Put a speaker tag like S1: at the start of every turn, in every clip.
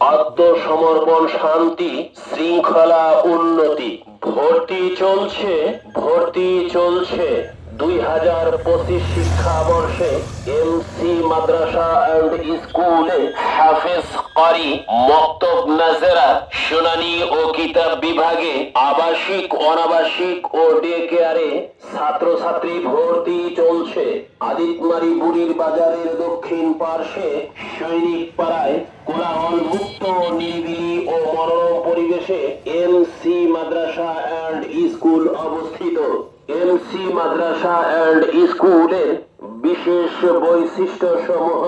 S1: আত্মসমর্পণ, শান্তি, শৃঙ্খলা, উন্নতি। ভর্তি চলছে ভর্তি চলছে। দুই হাজার পঁচিশ শিক্ষাবর্ষে এমসি মাদ্রাসা অ্যান্ড স্কুলে হাফেজ কারি মক্তব নাজেরা শুনানি ও কিতাব বিভাগে আবাসিক, অনাবাসিক ও ডে কেয়ারে ছাত্রছাত্রী ভর্তি চলছে। আদিতমারি বুড়ির বাজারের দক্ষিণ পার্শ্বে সৈনিক পাড়ায় কোলাহল মুক্ত নিরিবিলি ও মনোরম পরিবেশে এমসি মাদ্রাসা অ্যান্ড স্কুল অবস্থিত। এমসি মাদ্রাসা অ্যান্ড স্কুলের বিশেষ বৈশিষ্ট্য সমূহ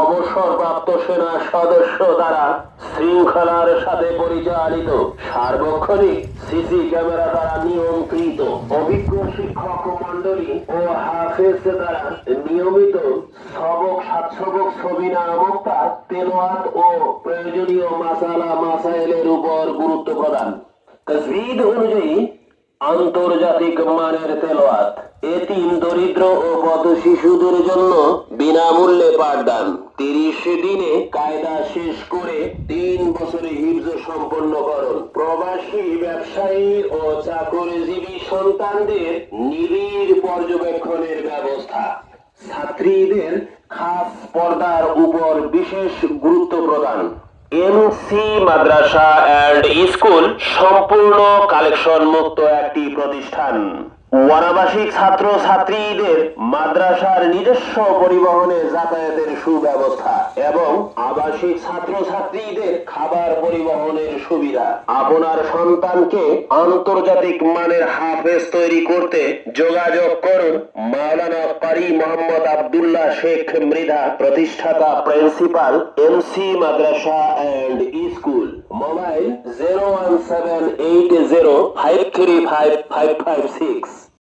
S1: অবসরপ্রাপ্ত সেনা সদস্য দ্বারা শৃঙ্খলার সাথে পরিচালিত। সার্বক্ষণিক সিসি ক্যামেরা দ্বারা নিয়ন্ত্রিত। অভিজ্ঞ শিক্ষক মন্ডলী ও হাফেজ দ্বারা নিয়মিত সবক সাতসবক ছবি নামক তার তেলোয়াত ও প্রয়োজনীয় মাসালা মাসাইলের উপর গুরুত্ব প্রদান। তসবিদ অনুযায়ী আন্তর্জাতিক মানের তেলোয়াত। এতিম দরিদ্র ও পথ শিশুদের জন্য বিনামূল্যে পাঠদান। তিরিশ দিনে কায়দা শেষ করে তিন বছরে হিফজ সম্পন্ন করুন। প্রবাসী ব্যবসায়ী ও চাকরিজীবী সন্তানদের নিবিড় পর্যবেক্ষণের ব্যবস্থা। ছাত্রীদের খাস পর্দার উপর বিশেষ গুরুত্ব প্রদান। এমসি, মাদ্রাসা, অ্যান্ড স্কুল সম্পূর্ণ কালেকশন মুক্ত একটি প্রতিষ্ঠান। অনাবাসিক ছাত্র ছাত্রীদের মাদ্রাসার নিজস্ব পরিবহনে যাতায়াতের সুব্যবস্থা এবং আবাসিক ছাত্র ছাত্রীদের খাবার পরিবহনের সুবিধা। আপনার সন্তানকে আন্তর্জাতিক মানের হাফেজ তৈরি করতে যোগাযোগ করুন মাওলানা পারি মোহাম্মদ আব্দুল্লাহ শেখ মৃধা প্রতিষ্ঠাতা principal MC Madrasa and School. Mobile zero one seven eight zero five three five five five six.